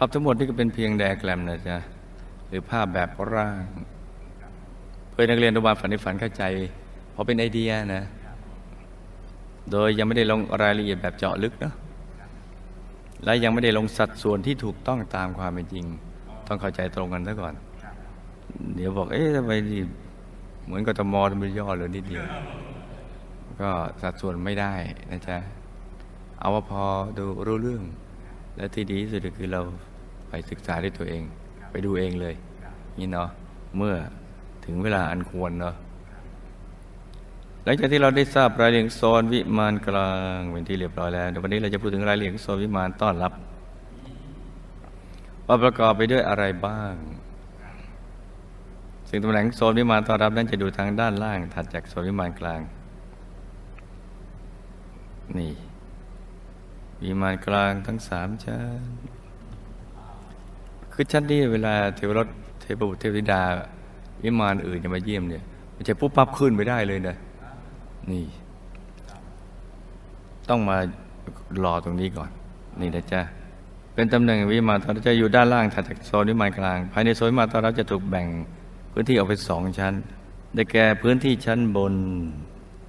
ภาพทั้งหมดนี่ก็เป็นเพียงไดแกรมนะจ๊ะหรือภาพแบบร่าง เพื่อนักเรียนอนุบาลฝันในฝันเข้าใจเพราะเป็นไอเดียนะ โดยยังไม่ได้ลงรายละเอียดแบบเจาะลึกเนาะและยังไม่ได้ลงสัดส่วนที่ถูกต้องตามความเป็นจริง ต้องเข้าใจตรงกันซะก่อน เดี๋ยวบอก เอ๊ะทำไมนี่เหมือนกทมอทำไมย่อเลยนิดเดียวก็สัดส่วนไม่ได้นะจ๊ะ เอาว่าพอดูรู้เรื่อง และที่ดีที่สุดคือเรา ไปศึกษาด้วยตัวเอง ไปดูเองเลย นี่เนาะเมื่อถึงเวลาอันควรเนาะหลังจากที่เราได้ทราบรายละเอียดโซนวิมานกลางเป็นที่เรียบร้อยแล้วเดี๋ยววันนี้เราจะพูดถึงรายละเอียดโซนวิมานต้อนรับว่าประกอบไปด้วยอะไรบ้างซึ่งตำแหน่งโซนวิมานต้อนรับนั้นจะดูทางด้านล่างถัดจากโซนวิมานกลาง นี่วิมานกลางทั้งสามชั้น คือชั้นนี้เวลาเทวรถเทพบุตรเทวธิดาวิมานอื่นจะมาเยี่ยมเนี่ยมันจะปุ๊บปั๊บขึ้นไม่ได้เลยนะนี่ ต้องมารอตรงนี้ก่อน นี่นะจ๊ะเป็นตำแหน่งวิมานตอนจะอยู่ด้านล่างถัดจากโซนวิมานกลาง ภายในโซนวิมานตอนรับจะถูกแบ่งพื้นที่ออกเป็นสองชั้นได้แก่พื้นที่ชั้นบน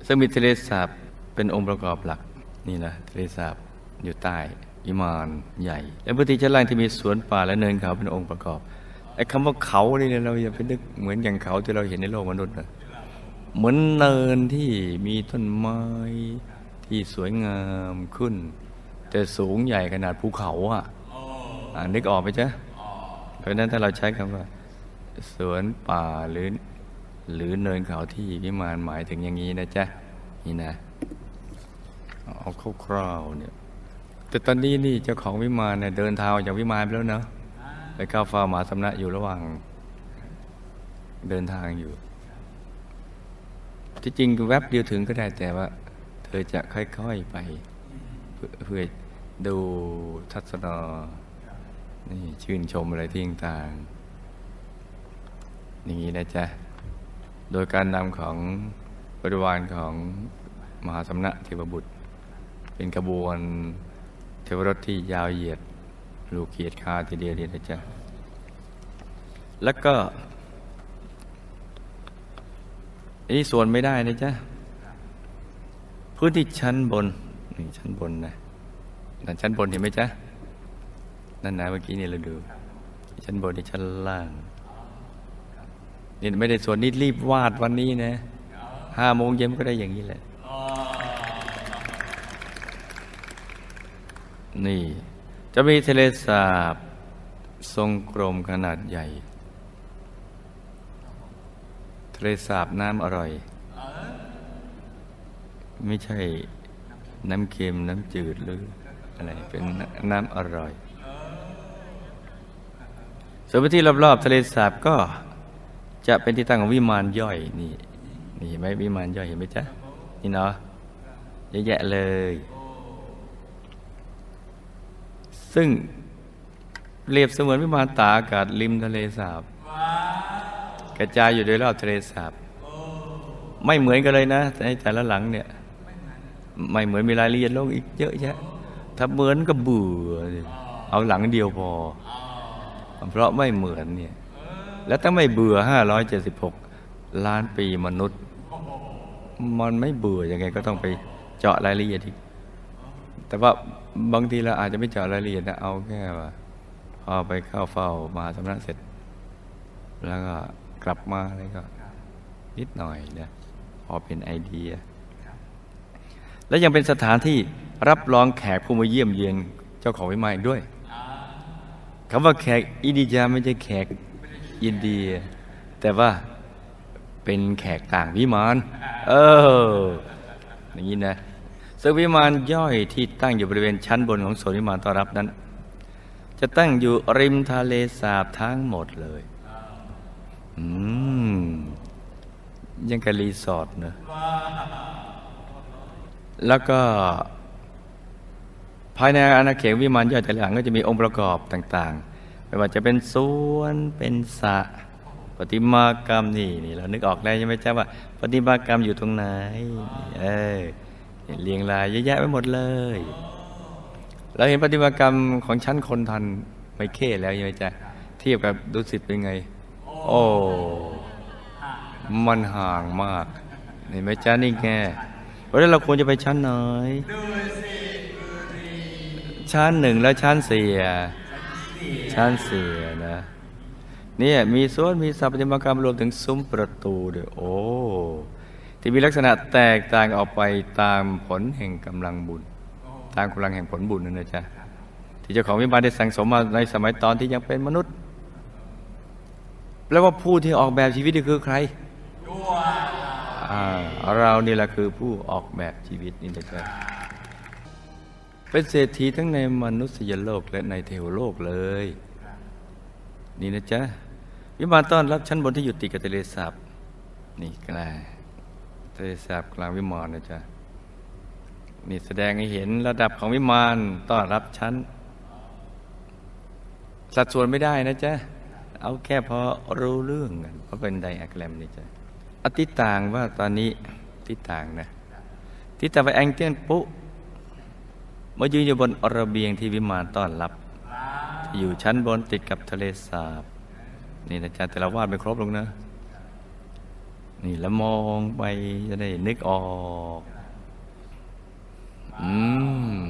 ซึ่งมีทะเลสาบเป็นองค์ประกอบหลัก นี่นะทะเลสาบอยู่ใต้ วิมานใหญ่ และพื้นที่ชั้นล่างที่มีสวนป่าและเนินเขาเป็นองค์ประกอบไอ้คำว่าเขานี่เนี่ยเราอย่าไปนึกเหมือนอย่างเขาที่เราเห็นในโลกมนุษย์นะเหมือนเนินที่มีต้นไม้ที่สวยงามขึ้น แต่สูงใหญ่ขนาดภูเขาอะอ่านึกออกไหมจ๊ะเพราะนั้นถ้าเราใช้คำว่า สวนป่าหรือ หรือเนินเขาที่วิมานหมายถึงอย่างนี้นะจ๊ะนี่นะ เอาคร่าวๆเนี่ย แต่ตอนนี้นี่เจ้าของวิมานเนี่ยเดินทางออกจากวิมานไปแล้วเนาะไปเข้าเฝ้าหมหาสำนักอยู่ระหว่าง เดินทางอยู่ ที่จริงแวบเดียวถึงก็ได้แต่ว่า เธอจะค่อยๆไป เพื่อดูทัศนนี่ชื่นชมอะไรที่ต่างอย่างนี้นะจ๊ะ โดยการนำของบริวารของมหาสำนักเทวบุตร เป็นกระบวน ทวรถที่ยาวเหยียดลูกเกียรติคาทีเดียวเลยนะจ๊ะแล้วก็อันนี้ส่วนไม่ได้นะจ๊ะพื้นที่ชั้นบนนี่ชั้นบนนะนั่นชั้นบนเห็นไหมจ๊ะนั่นนะเมื่อกี้นี่เราดู ชั้นบนนี่ชั้นล่างนี่ไม่ได้ส่วนนี้รีบวาดวันนี้นะห้าโมงเย็นก็ได้อย่างนี้แหละ นี่ จะมีทะเลสาบทรงกลมขนาดใหญ่ ทะเลสาบน้ำอร่อย ไม่ใช่น้ำเค็มน้ำจืดหรืออะไรเป็นน้ำอร่อยส่วนพื้นที่รอบๆทะเลสาบก็จะเป็นที่ตั้งของวิมานย่อยนี่นี่เห็นไหมวิมานย่อยเห็นไหมจ๊ะนี่เนาะเยอะแยะเลย ซึ่งเรียบเสมือนวิมานตากอากาศริมทะเลสาบกระจายอยู่โดยรอบทะเลสาบไม่เหมือนกันเลยนะในแต่ละหลังเนี่ย ไม่เหมือนมีรายละเอียดลงอีกเยอะแยะถ้าเหมือนก็เบื่อสิเอาหลังเดียวพอ เพราะไม่เหมือนเนี่ย แล้วถ้าไม่เบื่อ 576 ล้านปีมนุษย์ มันไม่เบื่อยังไงก็ต้องไปเจาะรายละเอียดอีก แต่ว่าบางทีเราอาจจะไม่เจาะรายละเอียดนะเอาแค่ว่าพอไปเข้าเฝ้ามาสำนักเสร็จ แล้วก็กลับมาอะไรก็ นิดหน่อยนะพอเป็นไอเดีย และยังเป็นสถานที่รับรองแขกผู้มาเยี่ยมเยียนเจ้าของวิมานด้วยคำว่าแขกอินเดียไม่ใช่แขกอินเดีย แต่ว่าเป็นแขกต่างวิมาน เอออย่างนี้นะ ซึ่งวิมานย่อยที่ตั้งอยู่บริเวณชั้นบนของโซนวิมานต้อนรับนั้น จะตั้งอยู่ริมทะเลสาบทั้งหมดเลย อืม ยังกับรีสอร์ทเนอะแล้วก็ ภายในอาณาเขตวิมานย่อยแต่ละหลังก็จะมีองค์ประกอบต่างๆ ไม่ว่าจะเป็นสวนเป็นสระปฏิมากรรมนี่นี่เรานึกออกได้ใช่ไหมจ๊ะว่าปฏิมากรรมอยู่ตรงไหน เออ เรียงรายเยอะแยะไปหมดเลยเราเห็นปฏิมากรรมของชั้นคนทันไม่เค่แล้วใช่ไหมจ๊ะเทียบกับดุสิตเป็นไง โอ้มันห่างมากเห็นไหมจ๊ะนี่แกเพราะนั้นเราควรจะไปชั้นไหนชั้นหนึ่งแล้วชั้นสี่ชั้นสี่นะเนี่ยมีสวนมีสถาปัตยกรรมรวมถึงซุ้มประตูด้วยโอ้ ที่มีลักษณะแตกต่างออกไปตามผลแห่งกำลังบุญ ตามกำลังแห่งผลบุญนั่นนะจ๊ะที่เจ้าของวิมานได้สั่งสมมาในสมัยตอนที่ยังเป็นมนุษย์ แล้วว่าผู้ที่ออกแบบชีวิตนี่คือใครอ่าเรานี่แหละคือผู้ออกแบบชีวิตนี่นะจ๊ะเป็นเศรษฐีทั้งในมนุษยโลกและในเทวโลกเลย นี่นะจ๊ะวิมานต้อนรับชั้นบนที่อยู่ติดกับทะเลสาบนี่กลา ทะเลสาบกลางวิมานนะจ๊ะนี่แสดงให้เห็นระดับของวิมานต้อนรับชั้น สัดส่วนไม่ได้นะจ๊ะ เอาแค่พอรู้เรื่องกันเพราะเป็นไดอะแกรมนี่จ๊ะอติต่างว่าตอนนี้ติต่างนะติต่างไปแองเจิลปุ๊มายืนอยู่บนระเบียงที่วิมานต้อนรับ อยู่ชั้นบนติดกับทะเลสาบ นี่นะจ๊ะแต่ละวาดไม่ครบลงนะ นี่แล้วมองไปจะได้นึกออก อืม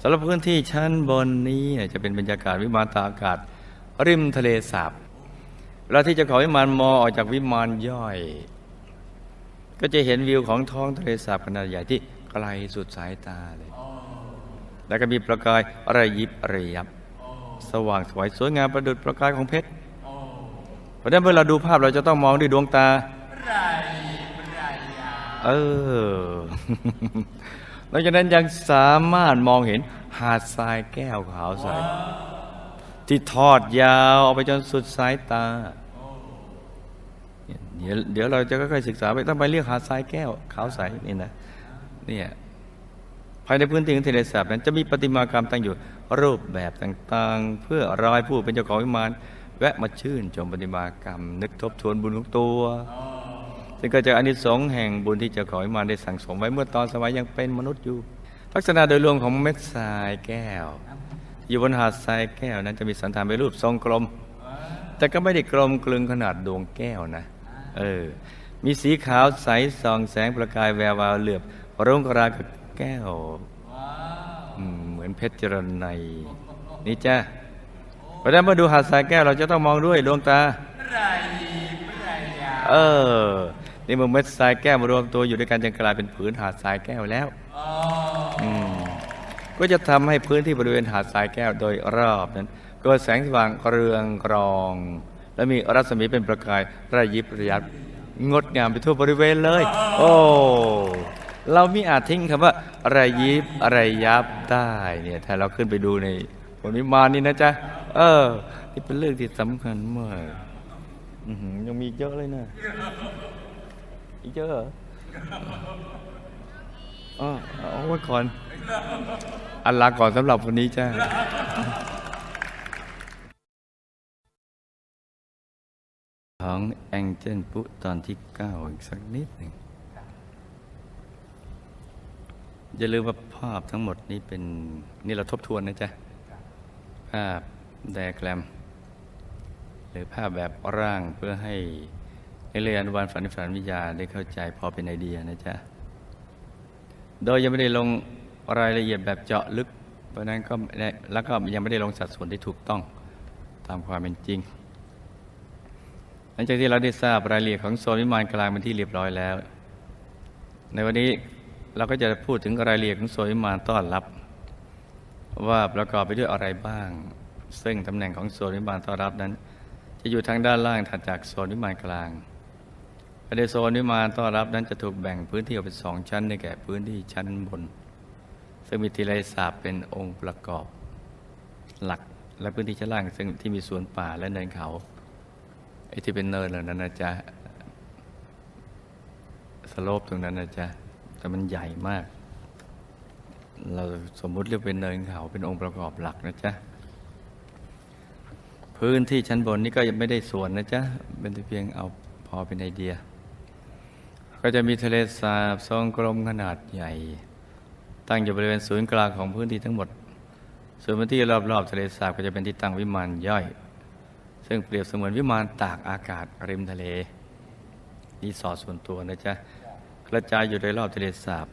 สำหรับพื้นที่ชั้นบนนี้จะเป็นบรรยากาศวิมานตาอากาศ ริมทะเลสาบเวลาที่จะขอวิมานมอออกจากวิมานย่อย ก็จะเห็นวิวของท้องทะเลสาบขนาดใหญ่ที่ไกลสุดสายตาเลย แล้วก็มีประกายระยิบระยับ สว่างสวยสวยงามประดุจประกายของเพชร ราะฉะนั้นเมื่อเราดูภาพเราจะต้องมองด้วยดวงตาเออหลังจากนั้นยังสามารถมองเห็นหาดทรายแก้วขาวใสที่ทอดยาวออกไปจนสุดสายตาเดี๋ยวเดี๋ยวเราจะค่อยๆศึกษาไปต้องไปเรียกหาดทรายแก้วขาวใสนี่นะเนี่ยภายในพื้นที่ของทะเลสาบนั้นจะมีประติมากรรมตั้งอยู่รูปแบบต่างๆ เพื่อรอยผู้เป็นเจ้าของวิมาน แวะมาชื่นชมประติมากรรม นึกทบทวนบุญของตัว ซึ่งก็จะอานิสงส์แห่งบุญที่เจ้าของวิมาได้สั่งสมไว้เมื่อตอนสมัยยังเป็นมนุษย์อยู่ ลักษณะโดยรวมของเม็ดทรายแก้ว อยู่บนหาดทรายแก้วนั้นจะมีสันฐานเป็นรูปทรงกลม แต่ก็ไม่ได้กลมกลึงขนาดดวงแก้วนะ เออ มีสีขาวใสส่องแสงประกายแวววาวเหลือบรุ่งกรากับแก้วเหมือนเพชรจรนัยนี่จ้า เพราะฉะนั้นเมื่อดูหาดทรายแก้วเราจะต้องมองด้วยดวงตาเออ นี่เมื่อเม็ดทรายแก้วมารวมตัวอยู่ด้วยกันจึงกลายเป็นผืนหาดทรายแก้วแล้วอืมก็จะทำให้พื้นที่บริเวณหาดทรายแก้วโดยรอบนั้นเกิดแสงสว่างเรืองรอง และมีรัศมีเป็นประกายระยิบระยับงดงามไปทั่วบริเวณเลย โอ้เรามีอาจทิ้งคำว่าระยิบระยับได้เนี่ยถ้าเราขึ้นไปดูใน บนวิมานนี่นะจ๊ะ เออ นี่เป็นเรื่องที่สำคัญมากยังมีเยอะเลยนะอีกเยอะเหรออ๋อเอาไว้ก่อน อันลาก่อนสำหรับวันนี้จ้าของแองเจิลปุตอนที่เก้าอีกสักนิดหนึ่งอย่าลืมว่าภาพทั้งหมดนี้เป็น นี่เราทบทวนนะจ๊ะาพไดแกรม หรือภาพแบบร่างเพื่อให้ในเรียนอนุบาลฝันฝันวิทยาได้เข้าใจพอเป็นไอเดียนะจ๊ะ โดยยังไม่ได้ลงรายละเอียดแบบเจาะลึก เพราะนั้นก็แล้วก็ยังไม่ได้ลงสัดส่วนที่ถูกต้องตามความเป็นจริง หลังจากที่เราได้ทราบรายละเอียดของโซนวิมานกลางเป็นที่เรียบร้อยแล้ว ในวันนี้เราก็จะพูดถึงรายละเอียดของโซนวิมานต้อนรับ ว่าประกอบไปด้วยอะไรบ้าง ซึ่งตำแหน่งของโซนวิมานต้อนรับนั้น จะอยู่ทางด้านล่างถัดจากโซนวิมานกลางภายในโซนวิมานต้อนรับนั้นจะถูกแบ่งพื้นที่ออกเป็นสองชั้นในแก่พื้นที่ชั้นบน ซึ่งมีทะเลสาบเป็นองค์ประกอบ หลักและพื้นที่ชั้นล่าง ซึ่งที่มีสวนป่าและเนินเขาไอ้ที่เป็นเนินเหล่านั้นนะจ๊ะสโลปตรงนั้นนะจ๊ะแต่มันใหญ่มาก เราสมมุติเรียกเป็นเนินเขาเป็นองค์ประกอบหลักนะจ๊ะพื้นที่ชั้นบนนี่ก็ยังไม่ได้ส่วนนะจ๊ะเป็นเพียงเอาพอเป็นไอเดีย ก็จะมีทะเลสาบทรงกลมขนาดใหญ่ ตั้งอยู่บริเวณศูนย์กลางของพื้นที่ทั้งหมด ส่วนพื้นที่รอบๆ ทะเลสาบก็จะเป็นที่ตั้งวิมานย่อย ซึ่งเปรียบเสมือนวิมานตากอากาศริมทะเลรีสอร์ทส่วนตัวนะจ๊ะกระจายอยู่โดยรอบทะเลสาบ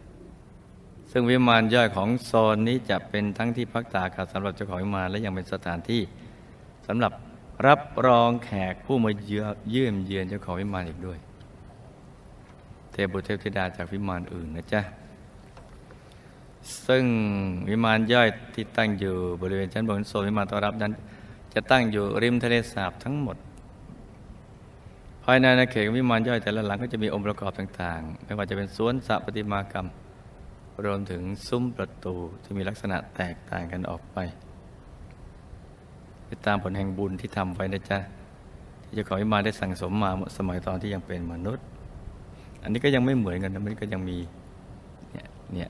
ซึ่งวิมานย่อยของโซนนี้จะเป็นทั้งที่พักตากาศสำหรับเจ้าของวิมานและยังเป็นสถานที่สำหรับรับรองแขกผู้มาเยือนเยี่ยมเยือนเจ้าของวิมานอีกด้วย เทพบุตรเทพธิดาจากวิมานอื่นนะจ๊ะซึ่งวิมานย่อยที่ตั้งอยู่บริเวณชั้นบนโซนวิมานต้อนรับนั้น จะตั้งอยู่ริมทะเลสาบทั้งหมด ภายในอาณาเขตของวิมานย่อยแต่ละหลังก็จะมีองค์ประกอบต่างๆ ไม่ว่าจะเป็นสวนสระประติมากรรม รวมถึงซุ้มประตูที่มีลักษณะแตกต่างกันออกไป ไปตามผลแห่งบุญที่ทำไว้นะจ๊ะ ที่จ้าของวิมาได้สั่งสมมาสมัยตอนที่ยังเป็นมนุษย์ อันนี้ก็ยังไม่เหมือนกันนะมันก็ยังมีเนี่ยเนี่ย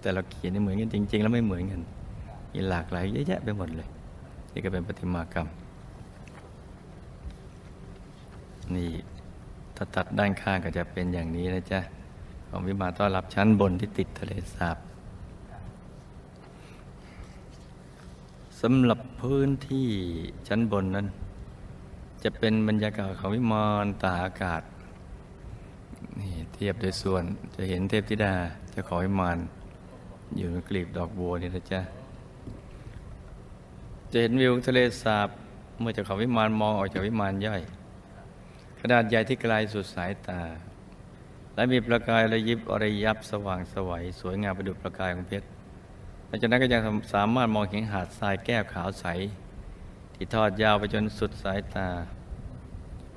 แต่เราเขียนเหมือนกันจริง ๆ แล้วไม่เหมือนกันมีหลากหลายเยอะแยะไปหมดเลยนี่ก็เป็นประติมากรรม นี่ถ้าตัดด้านข้างก็จะเป็นอย่างนี้นะจ๊ะ ของวิมานต้อนรับชั้นบนที่ติดทะเลสาบสำหรับพื้นที่ชั้นบนนั้น จะเป็นบรรยากาศของวิมานตากอากาศนี่เทียบโดยส่วนจะเห็นเทพธิดาจ้าของวิมานอยู่ในกลีบดอกบัวนี่นะจ๊ะจะเห็นวิวทะเลสาบเมื่อจ้าของวิมานมองออกจากวิมานย่อย ขนาดใหญ่ที่ไกลสุดสายตา และมีประกายระยิบอระยับสว่างสวัยสวยงามประดุจประกายของเพชรหลังจากนั้นก็ยังสามารถมองเห็นหาดทรายแก้วขาวใส ที่ทอดยาวไปจนสุดสายตา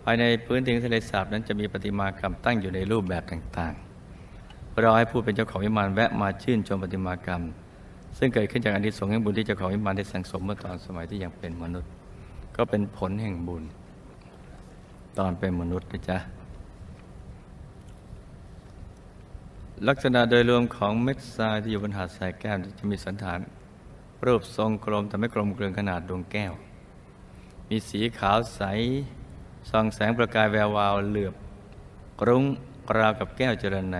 ภายในพื้นที่ทะเลสาบนั้นจะมีประติมากรรมตั้งอยู่ในรูปแบบต่างๆเราให้ผู้เป็นเจ้าของวิมานแวะมาชื่นชมประติมากรรม ซึ่งเกิดขึ้นจากอดีตสงส์แห่งบุญที่เจ้าของวิมานได้สั่งสมเมื่อตอนสมัยที่ยังเป็นมนุษย์ ก็เป็นผลแห่งบุญ ตอนเป็นมนุษย์นะจ๊ะ ลักษณะโดยรวมของเม็ดทรายที่อยู่บนหาดทรายแก้วจะมีสันฐาน รูปทรงกลมแต่ไม่กลมเกลือนขนาดดวงแก้ว มีสีขาวใสส่องแสงประกายแวววาวเหลือบรุ้งราวกับแก้วเจริญใน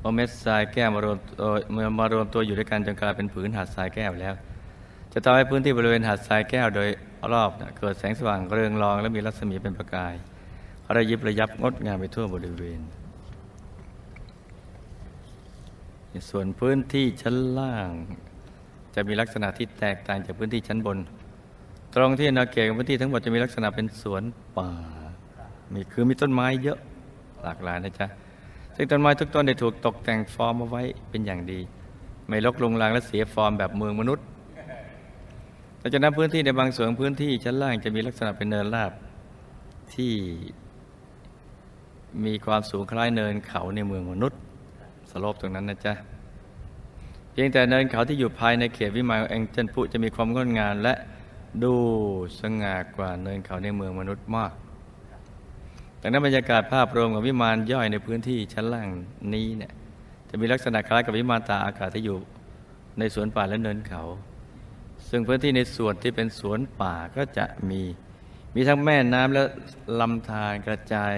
พอเม็ดทรายแก้วมารวมเมื่อมารวมตัวอยู่ด้วยกันจนกลายเป็นผืนหาดทรายแก้วแล้ว จะทำให้พื้นที่บริเวณหาดทรายแก้วโดยรอบนะเกิดแสงสว่างเรืองรอง และมีรัศมีเป็นประกายระยิบระยับงดงามไปทั่วบริเวณ ส่วนพื้นที่ชั้นล่าง จะมีลักษณะที่แตกต่างจากพื้นที่ชั้นบน ตรงที่นาเขตของพื้นที่ทั้งหมดจะมีลักษณะเป็นสวนป่า มีคือมีต้นไม้เยอะหลากหลายนะจ๊ะซึ่งต้นไม้ทุกต้นได้ถูกตกแต่งฟอร์มเอาไว้เป็นอย่างดี ไม่ลกลงลังและเสียฟอร์มแบบเมืองมนุษย์แต่จากนั้นพื้นที่ในบางส่วนพื้นที่ชั้นล่างจะมีลักษณะเป็นเนินราบที่มีความสูงคล้ายเนินเขาในเมืองมนุษย์ สลปตรงนั้นนะจ๊ะ เพียงแต่เนินเขาที่อยู่ภายในเขตวิมานแองเจิลพุจะมีความงดงามและดูสง่ากว่าเนินเขาในเมืองมนุษย์มากดังนั้นบรรยากาศภาพรวมของวิมานย่อยในพื้นที่ชั้นล่างนี้เนี่ยจะมีลักษณะคล้ายกับวิมานตาอากาศที่อยู่ในสวนป่าและเนินเขา ซึ่งพื้นที่ในส่วนที่เป็นสวนป่าก็จะมี มีทั้งแม่น้ำและลำธารกระจาย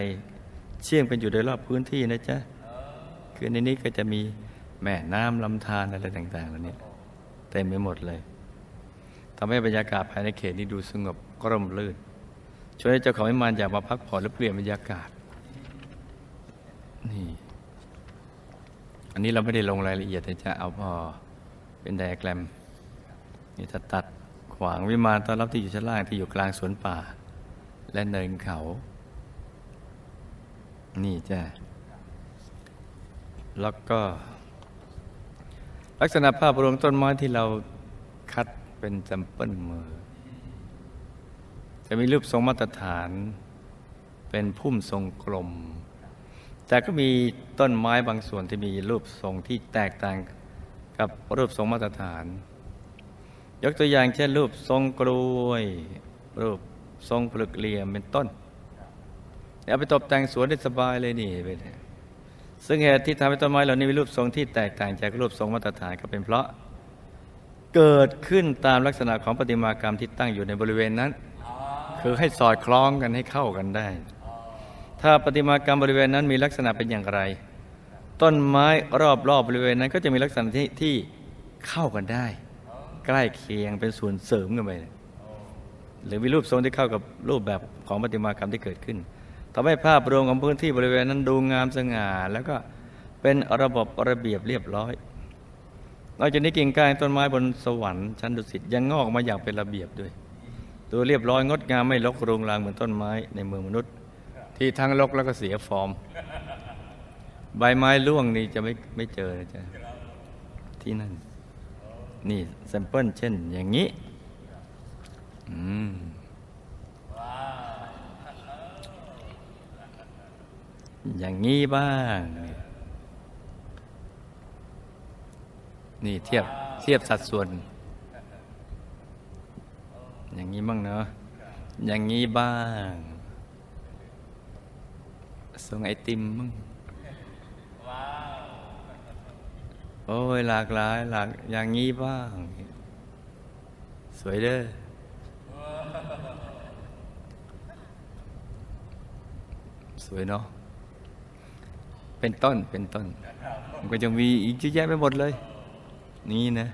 เชื่อมกันอยู่โดยรอบพื้นที่นะจ๊ะ คือในนี้ก็จะมีแม่น้ำลำธารอะไรต่างๆเหล่านี้เต็มไปหมดเลยทำให้บรรยากาศภายในเขตนี้ดูสงบกร่มรื่น ช่วยให้เจ้าของวิมานอยากมาพักผ่อนและเปลี่ยนบรรยากาศนี่อันนี้เราไม่ได้ลงรายละเอียดแต่จะเอาพอเป็นไดอะแกรมนี่ถ้าตัดขวางวิมานต้อนรับที่อยู่ชั้นล่างที่อยู่กลางสวนป่า และเนินเขา นี่จ้ะ แล้วก็ ลักษณะภาพรวมต้นไม้ที่เราคัดเป็นแซมเปิลมือ จะมีรูปทรงมาตรฐาน เป็นพุ่มทรงกลม แต่ก็มีต้นไม้บางส่วนที่มีรูปทรงที่แตกต่างกับรูปทรงมาตรฐาน ยกตัวอย่างเช่นรูปทรงกลวย รูปทรงปลึกเหลี่ยมเป็นต้น เอาไปตกแต่งสวนได้สบายเลยนี่เป็น ซึ่งเหตุที่ทำให้ต้นไม้เหล่านี้มีรูปทรงที่แตกต่างจากรูปทรงมาตรฐานก็เป็นเพราะ เกิดขึ้นตามลักษณะของประติมากรรมที่ตั้งอยู่ในบริเวณนั้น คือให้สอดคล้องกันให้เข้ากันได้ ถ้าประติมากรรมบริเวณนั้นมีลักษณะเป็นอย่างไร ต้นไม้รอบๆบบริเวณนั้นก็จะมีลักษณะที่ที่เข้ากันได้ ใกล้เคียงเป็นส่วนเสริมกันไปหรือมีรูปทรงที่เข้ากับรูปแบบของประติมากรรมที่เกิดขึ้น ทำให้ภาพรวมของพื้นที่บริเวณนั้นดูงามสง่าแล้วก็เป็นระบบระเบียบเรียบร้อยนอกจากนี้กิ่งก้านต้นไม้บนสวรรค์ชั้นดุสิตยังงอกมาอย่างเป็นระเบียบด้วยตัวเรียบร้อยงดงามไม่รกรุงรังเหมือนต้นไม้ในเมืองมนุษย์ ที่ทั้งรกแล้วก็เสียฟอร์ม ใบไม้ร่วงนี่จะไม่ไม่เจอนะจ๊ะที่นั่น นี่แซมเปิลเช่นอย่างนี้ อืม อย่างนี้บ้าง นี่เทียบเทียบสัดส่วน อย่างนี้บ้างเนาะอย่างนี้บ้างส่งไอติมบ้างโอ้ยหลากหลายหลากอย่างนี้บ้าง สวยเด้อสวยเนาะ เป็นต้นเป็นต้น มันก็จะมีอีกเยอะแยะไปหมดเลย นี่นะ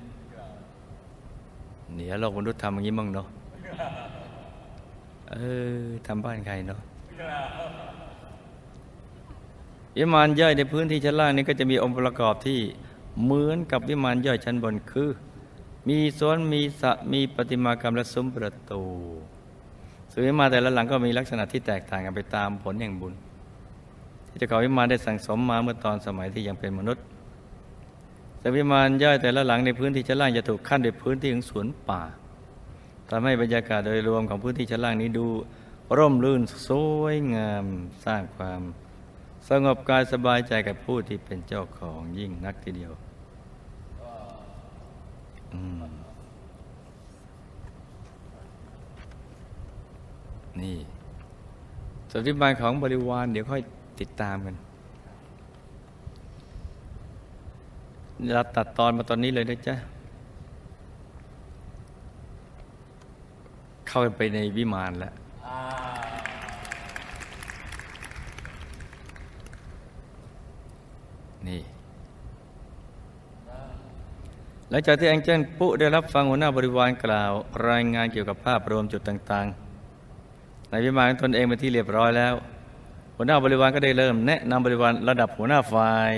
เดี๋ยวเราคนรู้ทำอย่างนี้บ้างเนาะเออทำบ้านใครเนาะวิมานย่อยในพื้นที่ชั้นล่างนี้ก็จะมีองค์ประกอบที่เหมือนกับวิมานย่อยชั้นบนคือ มีสวนมีสระมีประติมากรรมและซุ้มประตูส่วนวิมานแต่ละหลังก็มีลักษณะที่แตกต่างกันไปตามผลแห่งบุญ เจ้าของวิมานได้สั่งสมมาเมื่อตอนสมัยที่ยังเป็นมนุษย์แต่วิมานย่อยแต่ละหลังในพื้นที่ชั้นล่างจะถูกขั้นด้วยพื้นที่ของสวนป่าทำให้บรรยากาศโดยรวมของพื้นที่ชั้นล่างนี้ดู ร่มรื่นสวยงามสร้างความสงบกายสบายใจกับผู้ที่เป็นเจ้าของยิ่งนักทีเดียวนี่ส่วนวิมานของบริวารเดี๋ยวค่อย ติดตามกัน เราตัดตอนมาตอนนี้เลยนะจ๊ะ เข้าไปในวิมานแล้วนี่หลังจากที่แองเจิลปุ๊ได้รับฟังหัวหน้าบริวารกล่าว รายงานเกี่ยวกับภาพรวมจุดต่าง ๆ ในวิมานของตนเองเป็นที่เรียบร้อยแล้ว หัวหน้าบริวารก็ได้เริ่มแนะนำบริวารระดับหัวหน้าฝ่าย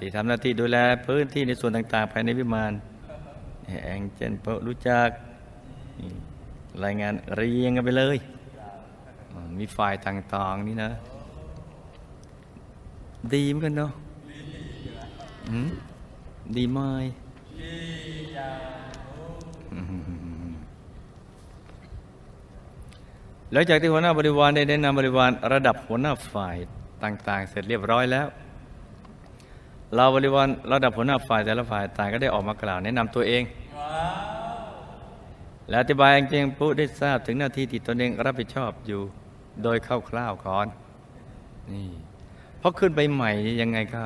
ที่ทำหน้าที่ดูแลพื้นที่ในส่วนต่างๆ ภายในวิมานแองเจิลปุ๊รู้จักรายงานเรียงกันไปเลย มีฝ่ายต่างๆนี่นะ ดีเหมือนกันเนาะดีไหมอื หลังจากที่หัวหน้าบริวารได้แนะนำบริวารระดับหัวหน้าฝ่ายต่างๆ เสร็จเรียบร้อยแล้วเราบริวารระดับหัวหน้าฝ่ายแต่ละฝ่ายต่างก็ได้ออกมากล่าวแนะนำตัวเอง และอธิบายจริงๆผู้ได้ทราบถึงหน้าที่ที่ตนเองรับผิดชอบอยู่โดยคร่าวๆก่อนนี่เพราะขึ้นไปใหม่ยังไงก็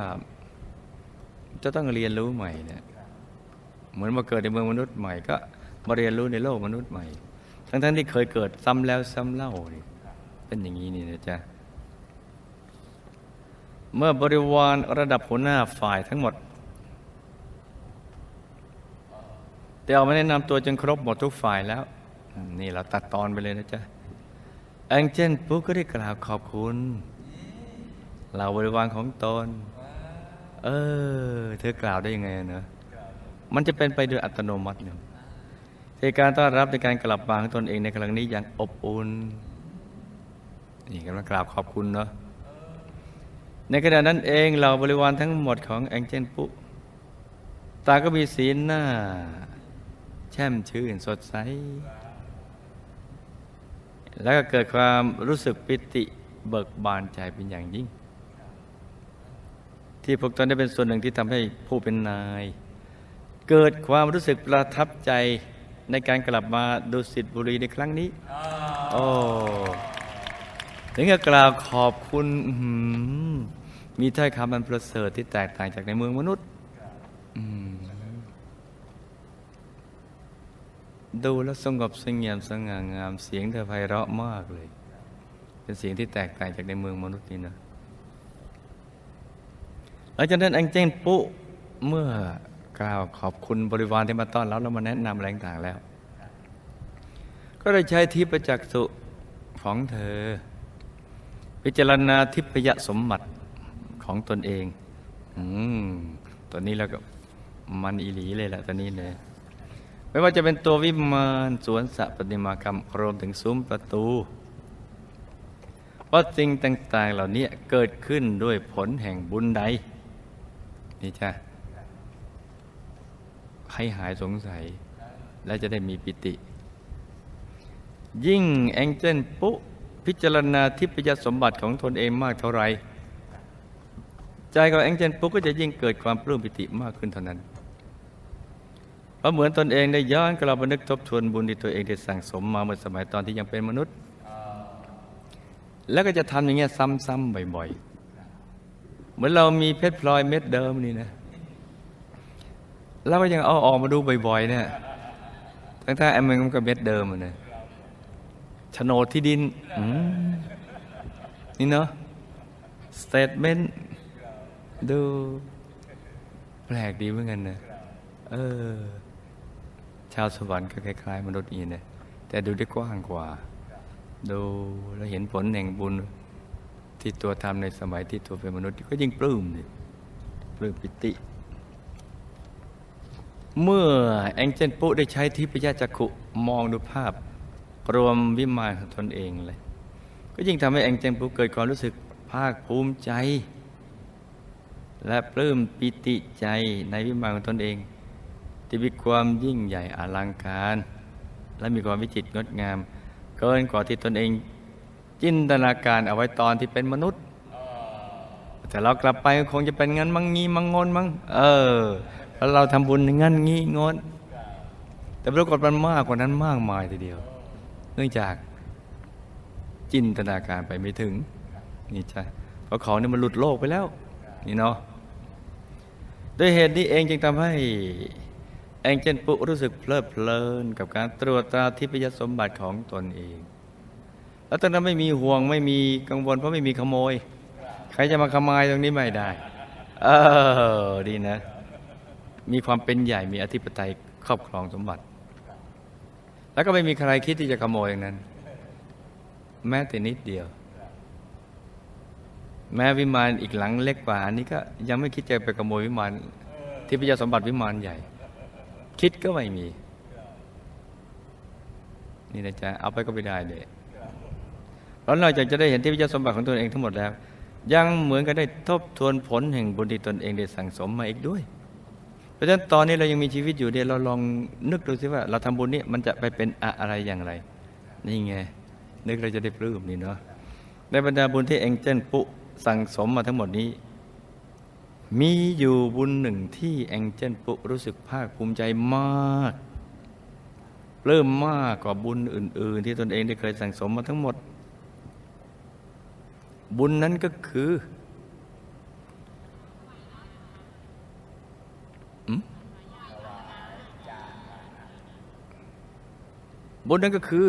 จะต้องเรียนรู้ใหม่เนี่ยเหมือนมาเกิดในเมืองมนุษย์ใหม่ก็มาเรียนรู้ในโลกมนุษย์ใหม่ ทั้งๆที่เคยเกิดซ้ำแล้วซ้ำเล่านี่เป็นอย่างนี้นี่นะจ๊ะเมื่อบริวารระดับหัวหน้าฝ่ายทั้งหมดแต่เอามาแนะนำตัวจนครบหมดทุกฝ่ายแล้ว นี่เราตัดตอนไปเลยนะจ๊ะแองเจนปุ๊กก็ได้กล่าวขอบคุณเหล่าบริวารของตน เออ เธอกล่าวได้ยังไงเนอะมันจะเป็นไปโดยอัตโนมัติเนี่ย เหตุการต้อนรับในการกลับมาของตนเองในครั้งนี้อย่างอบอุ่นนี่กำลังกราบขอบคุณเนาะในขณะนั้นเองเหล่าบริวารทั้งหมดของแองเจนปุตาก็มีสีหน้า แช่มชื่นสดใส แล้วก็เกิดความรู้สึกปิติเบิกบานใจเป็นอย่างยิ่ง ที่พวกตนได้เป็นส่วนหนึ่งที่ทำให้ผู้เป็นนาย เกิดความรู้สึกประทับใจ ในการกลับมาดุสิตบุรีในครั้งนี้โอ้ถึงกับกล่าวขอบคุณอื้อหือมีถ้อยคำมันประเสริฐที่แตกต่างจากในเมืองมนุษย์อืมดูแล้วสงบสงเงียมสง่างามเสียงเธอไพเราะมากเลย เป็นเสียงที่แตกต่างจากในเมืองมนุษย์นี่นะหลังจากนั้นแองเจนปุเมื่อ กล่าวขอบคุณบริวารที่มาต้อนรับแล้วมาแนะนำอะไรต่างแล้ว ก็ได้ใช้ทิพจักษุของเธอ พิจารณาทิพยสมบัติของตนเองอืมตัวนี้แล้วก็มันอีหลีเลยแหละตัวนี้เลยไม่ว่าจะเป็นตัววิมานสวนสระปฏิมากรรมรวมถึงซุ้มประตูเพราะสิ่งต่าง ๆ เหล่านี้เกิดขึ้นด้วยผลแห่งบุญใดนี่จ้ะ ให้หายสงสัย และจะได้มีปิติ ยิ่งแองเจิลปุ๊พิจารณาทิพยสมบัติของตนเองมากเท่าไหร่ใจของแองเจิลปุ๊ก็จะยิ่งเกิดความปลื้มปิติมากขึ้นเท่านั้นเพราะเหมือนตนเองได้ย้อนกลับมานึกทบทวนบุญที่ตัวเองได้สั่งสมมาเมื่อสมัยตอนที่ยังเป็นมนุษย์ แล้วก็จะทำอย่างเงี้ยซ้ำๆบ่อยๆ เหมือนเรามีเพชรพลอยเม็ดเดิมนี่นะ แล้วก็ยังเอาออกมาดูบ่อยๆเนี่ยทั้งๆไอ้มันก็เม็ดเดิมอะนะโฉนดที่ดินอืมนี่เนาะสเตทเมนต์ดูแปลกดีเหมือนกันนะเออ ชาวสวรรค์ก็คล้ายๆมนุษย์อีนะแต่ดูได้กว้างกว่า ดูแล้วเห็นผลแห่งบุญที่ตัวทำในสมัยที่ตัวเป็นมนุษย์ ก็ยิ่งปลื้มดิปลื้มปิติ เมื่อแองเจิลปุ๊ได้ใช้ทิพยจักขุมองดูภาพ รวมวิมานของตนเองเลย ก็ยิ่งทำให้แองเจิลปุ๊เกิดความรู้สึกภาคภูมิใจ และปลื้มปิติใจในวิมานของตนเองที่มีความยิ่งใหญ่อลังการ และมีความวิจิตรงดงาม เกินกว่าที่ตนเอง จินตนาการเอาไว้ตอนที่เป็นมนุษย์ แต่เรากลับไปคงจะเป็นงั้นมังงี้มังงนมั้งเออ แล้วเราทำบุญงั้นงี้งนแต่ปรากฏมันมากกว่านั้นมากมายทีเดียว เนื่องจากจินตนาการไปไม่ถึง นี่ใช่เพราะของนี่มันหลุดโลกไปแล้ว นี่เนาะด้วยเหตุนี้เองจึงทำให้แองเจนปุรู้สึกเพลิดเพลินกับการตรวจตราทิพยสมบัติของตนเอง แล้วตอนนั้นไม่มีห่วงไม่มีกังวลเพราะไม่มีขโมย ใครจะมาขโมยตรงนี้ไม่ได้ เออดีนะ มีความเป็นใหญ่มีอธิปไตยครอบครองสมบัติ แล้วก็ไม่มีใครคิดที่จะขโมยอย่างนั้น แม้แต่นิดเดียว แม้วิมานอีกหลังเล็กกว่าอันนี้ก็ยังไม่คิดจะไปขโมยวิมานที่พระเจ้าสมบัติวิมานใหญ่ คิดก็ไม่มี นี่นะจ๊ะเอาไปก็ไม่ได้เลยแล้วนอกจากจะได้เห็นที่พระเจ้าสมบัติของตนเองทั้งหมดแล้ว ยังเหมือนกับได้ทบทวนผลแห่งบุญที่ตนเองได้สั่งสมมาอีกด้วย เพราะฉะนั้นตอนนี้เรายังมีชีวิตอยู่เดี๋ยวเราลองนึกดูสิว่า เราทำบุญนี้มันจะไปเป็นอะไรอย่างไร นี่ไง นึกเราจะได้ปลื้มนี่เนาะในบรรดาบุญที่เองเจนปุสั่งสมมาทั้งหมดนี้ มีอยู่บุญหนึ่งที่แองเจิลปุรู้สึกภาคภูมิใจมากเริ่มมากกว่าบุญอื่น ๆ ที่ตนเองได้เคยสั่งสมมาทั้งหมด บุญนั้นก็คือ บุญนั้นก็คือ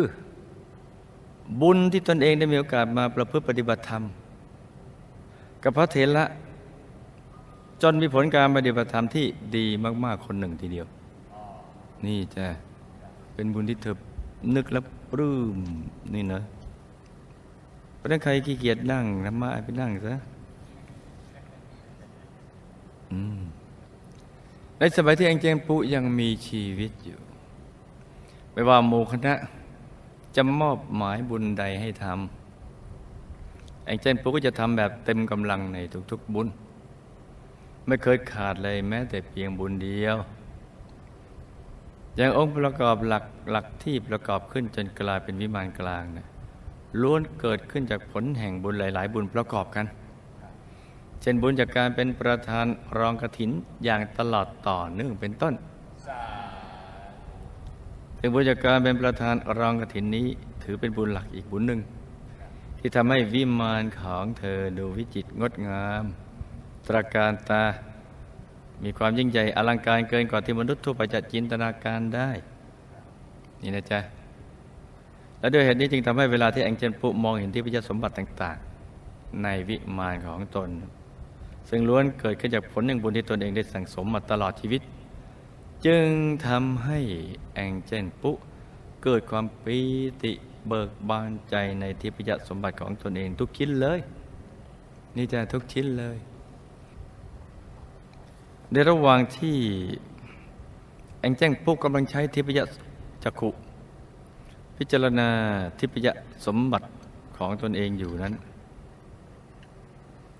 บุญที่ตนเองได้มีโอกาสมาประพฤติปฏิบัติธรรม กับพระเถระจนมีผลการปฏิบัติธรรมที่ดีมาก ๆ คนหนึ่งทีเดียว นี่จะเป็นบุญที่เธอนึกแล้วปลื้มนี่นะเพราะนั้นใครขี้เกียจนั่งธรรมะไปนั่งซะในสมัยที่แองเจงปุยังมีชีวิตอยู่ ไม่ว่าหมู่คณะจะมอบหมายบุญใดให้ทำแองเจนปุก็จะทำแบบเต็มกำลังในทุกๆบุญ ไม่เคยขาดเลยแม้แต่เพียงบุญเดียว อย่างองค์ประกอบหลักหลักที่ประกอบขึ้นจนกลายเป็นวิมานกลางนะล้วนเกิดขึ้นจากผลแห่งบุญหลาย ๆ บุญประกอบกัน เช่นบุญจากการเป็นประธานรองกฐินอย่างตลอดต่อเนื่องเป็นต้น ซึ่งบุญจากการเป็นประธานรองกฐินนี้ ถือเป็นบุญหลักอีกบุญหนึ่ง ที่ทำให้วิมานของเธอดูวิจิตรงดงาม ตระการตา มีความยิ่งใหญ่อลังการเกินกว่าที่มนุษย์ทั่วไปจะจินตนาการได้ นี่นะจ๊ะและด้วยเหตุนี้จึงทำให้เวลาที่แองเจิลปุมองเห็นที่พระสมบัติต่าง ๆ ในวิมานของตน ซึ่งล้วนเกิดขึ้นจากผลแห่งบุญที่ตนเองได้สั่งสมมาตลอดชีวิต จึงทำให้แองเจนปุ เกิดความปีติเบิกบานใจในทิพยสมบัติของตนเองทุกชิ้นเลย นี่จะทุกชิ้นเลย ในระหว่างที่แองเจนปุกำลังใช้ทิพยจักขุ พิจารณาทิพยสมบัติของตนเองอยู่นั้น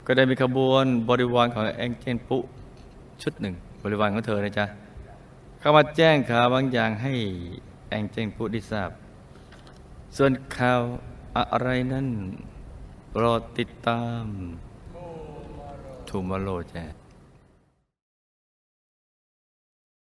ก็ได้มีขบวนบริวารของแองเจนปุชุดหนึ่ง บริวารของเธอนะจ๊ะ เข้ามาแจ้งข่าวบางอย่างให้แองเจนพูดได้ทราบ ส่วนข่าวอะไรนั้นโปรดติดตามทูมาโลจ้ะ